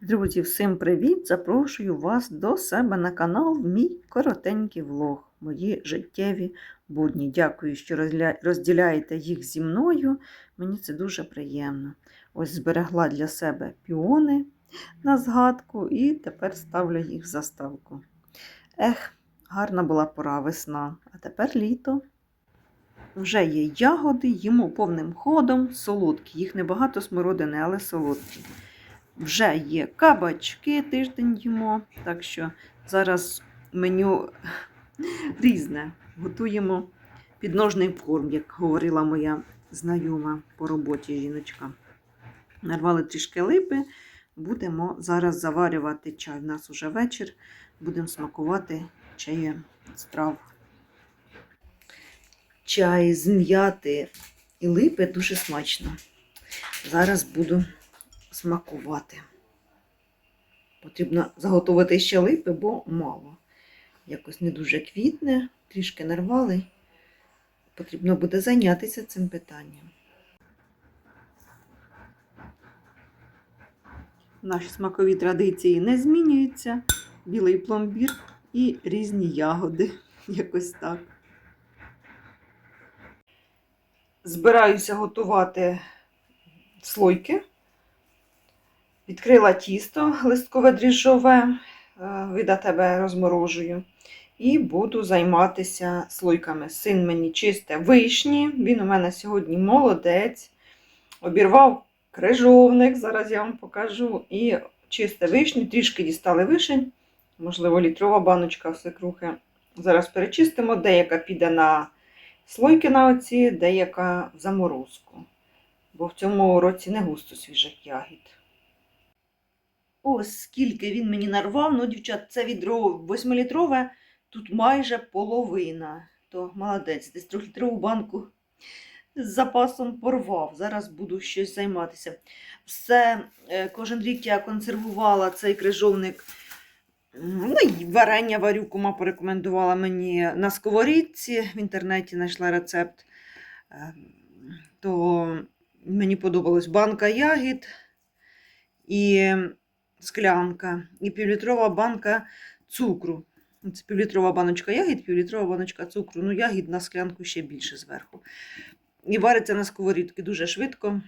Друзі, всім привіт! Запрошую вас до себе на канал в мій коротенький влог, мої життєві будні. Дякую, що розділяєте їх зі мною. Мені це дуже приємно. Ось зберегла для себе піони на згадку і тепер ставлю їх в заставку. Ех, гарна була пора весна, а тепер літо. Вже є ягоди, їмо повним ходом, солодкі. Їх небагато смородини, але солодкі. Вже є кабачки, тиждень їмо. Так що зараз меню різне. Готуємо підножний корм, як говорила моя знайома по роботі жіночка. Нарвали трішки липи, будемо зараз заварювати чай. У нас уже вечір, будемо смакувати чаєм з трав. Чай з м'яти і липи дуже смачно. Зараз буду смакувати. Потрібно заготовити ще липи, бо мало. Якось не дуже квітне, трішки нарвали. Потрібно буде зайнятися цим питанням. Наші смакові традиції не змінюються. Білий пломбір і різні ягоди. Якось так. Збираюся готувати слойки. Відкрила тісто листкове дріжджове, від тебе розморожую. І буду займатися слойками. Син мені чисте вишні. Він у мене сьогодні молодець. Обірвав крижовник, зараз я вам покажу. І чисте вишні, трішки дістали вишень, можливо, літрова баночка свекрухи. Зараз перечистимо, деяка піде на слойки на оці, деяка в заморозку. Бо в цьому році не густо свіжих ягід. Ось скільки він мені нарвав. Ну, дівчат, це відро 8-літрове, тут майже половина. То молодець, десь 3-літрову банку з запасом порвав. Зараз буду щось займатися. Все, е, кожен рік я консервувала цей крижовник. Ну, і варення варю, кума порекомендувала мені на сковорідці. В інтернеті знайшла рецепт. Е, То мені подобалась банка ягід і склянка, і півлітрова банка цукру. Це півлітрова баночка ягід, півлітрова баночка цукру. Ну, ягід на склянку ще більше зверху. І вариться на сковорідки дуже швидко.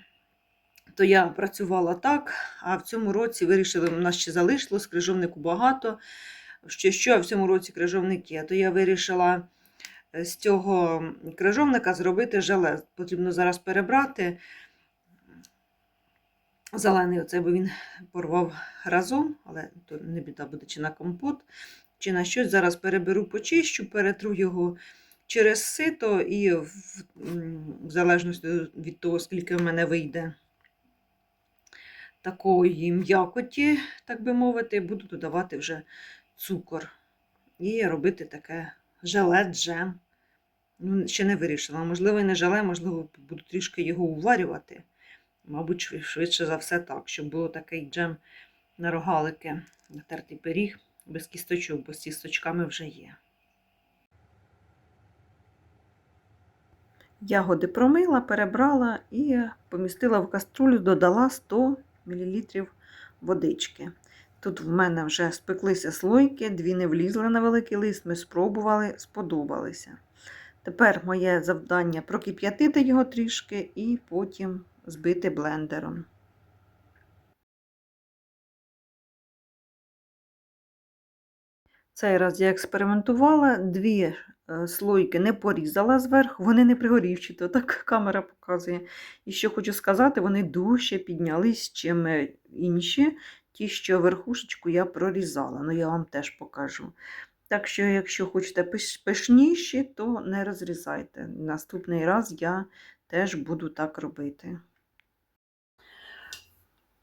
То я працювала так, а в цьому році вирішили, у нас ще залишилось крижовнику багато. Що, що в цьому році крижовник є, то я вирішила е, з цього крижовника зробити желе. Потрібно зараз перебрати. Зелений оцей, бо він порвав разом, але то не біда буде чи на компот, чи на щось. Зараз переберу, почищу, перетру його через сито і в, в залежності від того, скільки в мене вийде такої м'якоті, так би мовити, буду додавати вже цукор і робити таке желе, джем. Ну, ще не вирішила. Можливо, і не желе, можливо, буду трішки його уварювати. Мабуть, швидше за все так, щоб було такий джем на рогалики, натертий пиріг без кісточок, бо з кісточками вже є. Ягоди промила, перебрала і помістила в каструлю, додала 100 мл водички. Тут в мене вже спеклися слойки, дві не влізли на великий лист, ми спробували, сподобалися. Тепер моє завдання прокип'ятити його трішки і потім збити блендером. Цей раз я експериментувала, дві слойки не порізала зверху, вони не пригорівші, то так камера показує. І що хочу сказати, вони дужче піднялись, чим е, інші, ті, що верхушечку я прорізала. Ну, я вам теж покажу. Так що, якщо хочете пишніші, то не розрізайте. Наступний раз я теж буду так робити.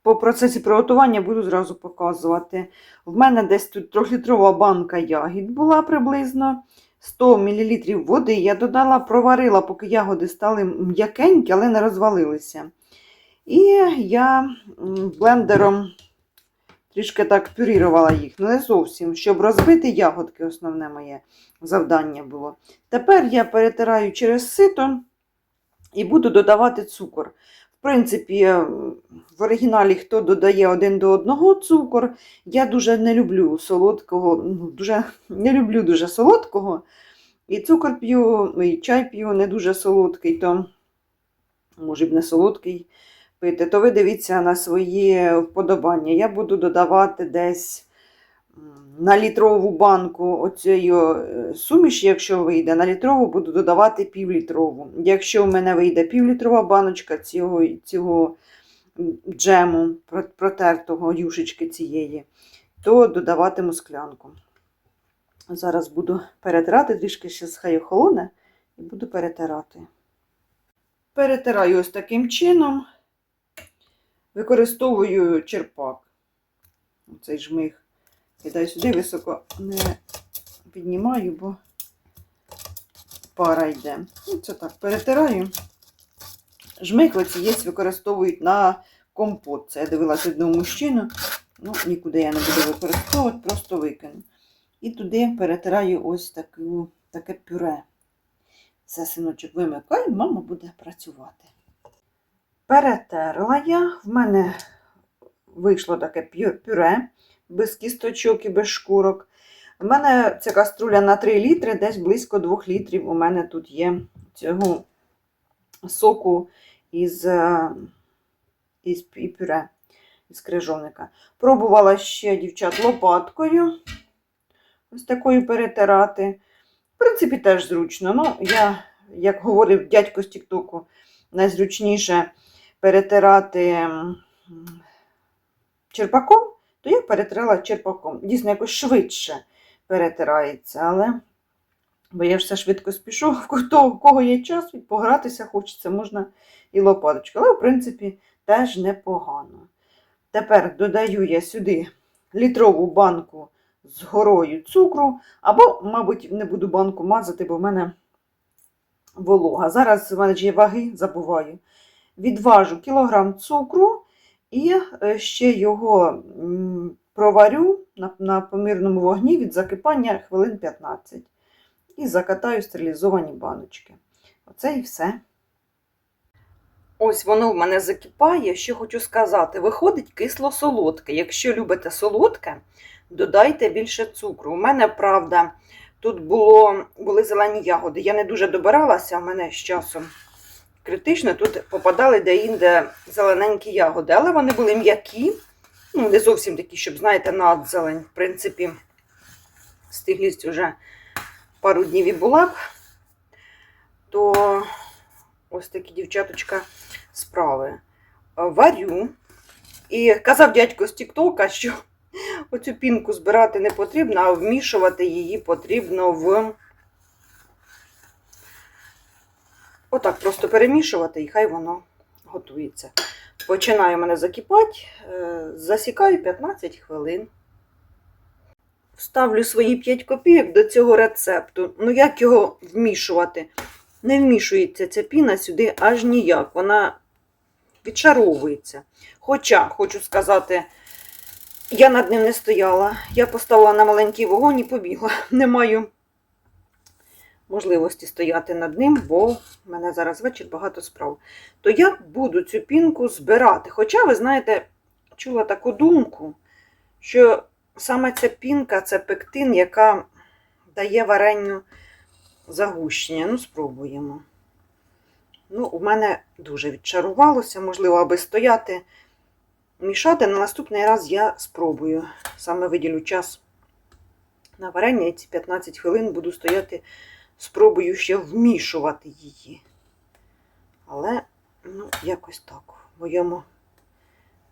По процесі приготування буду зразу показувати. В мене десь тут трьохлітрова банка ягід була приблизно. 100 мл води я додала, проварила, поки ягоди стали м'якенькі, але не розвалилися. І я блендером трішки так пюрірувала їх, ну не зовсім, щоб розбити ягодки, основне моє завдання було. Тепер я перетираю через сито І буду додавати цукор. Принципі, е, в оригіналі хто додає один до одного цукор. Я дуже не люблю солодкого, ну, дуже, не люблю дуже солодкого. І цукор п'ю, і чай п'ю не дуже солодкий, то може б не солодкий пити, то ви дивіться на свої вподобання. Я буду додавати десь на літрову банку оцієї е, суміші, якщо вийде, на літрову буду додавати півлітрову. Якщо в мене вийде півлітрова баночка цього, цього джему протертого юшечки цієї, то додаватиму склянку. Зараз буду перетирати, трішки ще хай охолоне, і буду перетирати. Перетираю ось таким чином. Використовую черпак. Цей жмих. Кидаю сюди, високо не піднімаю, бо пара йде. Ну, це так, перетираю. Жмих оці використовують на компот. Це я дивилася одного мужчину. Ну, нікуди я не буду використовувати, просто викину. І туди перетираю ось таку, таке пюре. Все, синочок, вимикаю, мама буде працювати. Перетерла я, в мене вийшло таке пюре без кісточок і без шкурок. В мене ця каструля на 3 літри, десь близько 2 літрів. У мене тут є цього соку із, е, із і пюре із крижовника. Пробувала ще дівчат лопаткою. Ось такою перетирати. В принципі, теж зручно. Ну, я, як говорив дядько з Тіктоку, найзручніше перетирати черпаком, то я перетирала черпаком. Дійсно, якось швидше перетирається, але бо я все швидко спішу. В кого, є час, погратися хочеться, можна і лопаточкою. Але, в принципі, теж непогано. Тепер додаю я сюди літрову банку з горою цукру, або, мабуть, не буду банку мазати, бо в мене волога. Зараз в мене ж є ваги, забуваю. Відважу кілограм цукру і е, ще його проварю на, помірному вогні від закипання хвилин 15. І закатаю стерилізовані баночки. Оце і все. Ось воно в мене закипає. Що хочу сказати, виходить кисло-солодке. Якщо любите солодке, додайте більше цукру. У мене, правда, тут було, були зелені ягоди. Я не дуже добиралася, в мене з часом критично. Тут попадали де-інде зелененькі ягоди, але вони були м'які, ну, не зовсім такі, щоб, знаєте, надзелень. В принципі, стиглість вже пару днів і була б, то ось такі дівчаточка справи. Варю. І казав дядько з Тіктока, що оцю пінку збирати не потрібно, а вмішувати її потрібно в. Отак просто перемішувати і хай воно готується. Починає мене закипати, е, засікаю 15 хвилин. Вставлю свої 5 копійок до цього рецепту. Ну, як його вмішувати? Не вмішується ця піна сюди аж ніяк. Вона відшаровується. Хоча, хочу сказати, я над ним не стояла. Я поставила на маленький вогонь і побігла. Не маю можливості стояти над ним, бо в мене зараз вечір багато справ. То я буду цю пінку збирати. Хоча, ви знаєте, чула таку думку, що саме ця пінка це пектин, яка дає варенню загущення. Ну, спробуємо. Ну, у мене дуже відчарувалося, можливо, аби стояти, мішати. На наступний раз я спробую. Саме виділю час на варення і ці 15 хвилин буду стояти, спробую ще вмішувати її. Але, ну, якось так. В моєму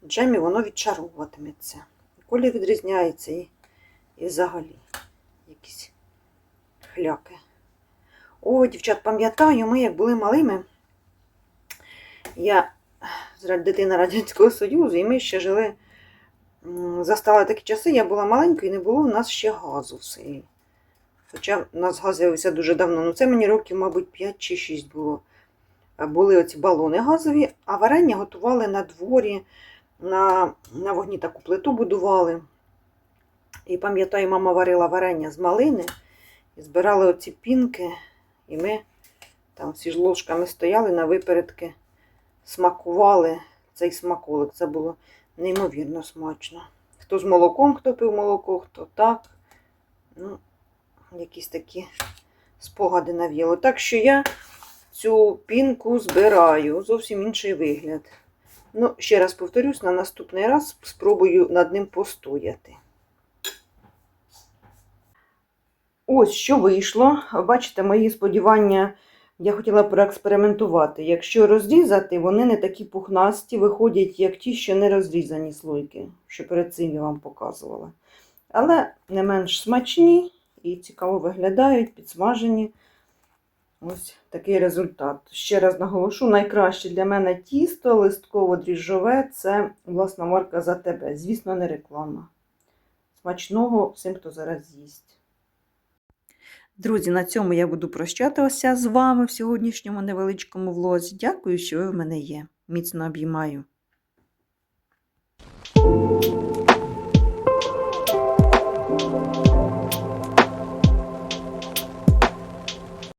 джемі воно відчаровуватиметься. Колір відрізняється і, і взагалі якісь хляки. О, дівчат, пам'ятаю, ми як були малими. Я дитина Радянського Союзу, і ми ще жили, застали такі часи, я була маленькою і не було в нас ще газу в селі. Хоча в нас газ з'явився дуже давно. Ну це мені років, мабуть, 5 чи 6 було. Були оці балони газові, а варення готували на дворі, на, на вогні таку плиту будували. І пам'ятаю, мама варила варення з малини і збирали оці пінки, і ми Там всі ж ложками стояли на випередки, смакували цей смаколик. Це було неймовірно смачно. Хто з молоком, хто пив молоко, хто так. Ну, якісь такі спогади нав'їло. Так що я цю пінку збираю. Зовсім інший вигляд. Ну, ще раз повторюсь, на наступний раз спробую над ним постояти. Ось що вийшло. Бачите, мої сподівання, я хотіла проекспериментувати. Якщо розрізати, вони не такі пухнасті, виходять, як ті, що не розрізані слойки, що перед цим я вам показувала. Але не менш смачні і цікаво виглядають, підсмажені. Ось такий результат. Ще раз наголошу, найкраще для мене тісто листково-дріжджове це власна марка за тебе. Звісно, не реклама. Смачного всім, хто зараз їсть. Друзі, на цьому я буду прощатися з вами в сьогоднішньому невеличкому влозі. Дякую, що ви в мене є. Міцно обіймаю.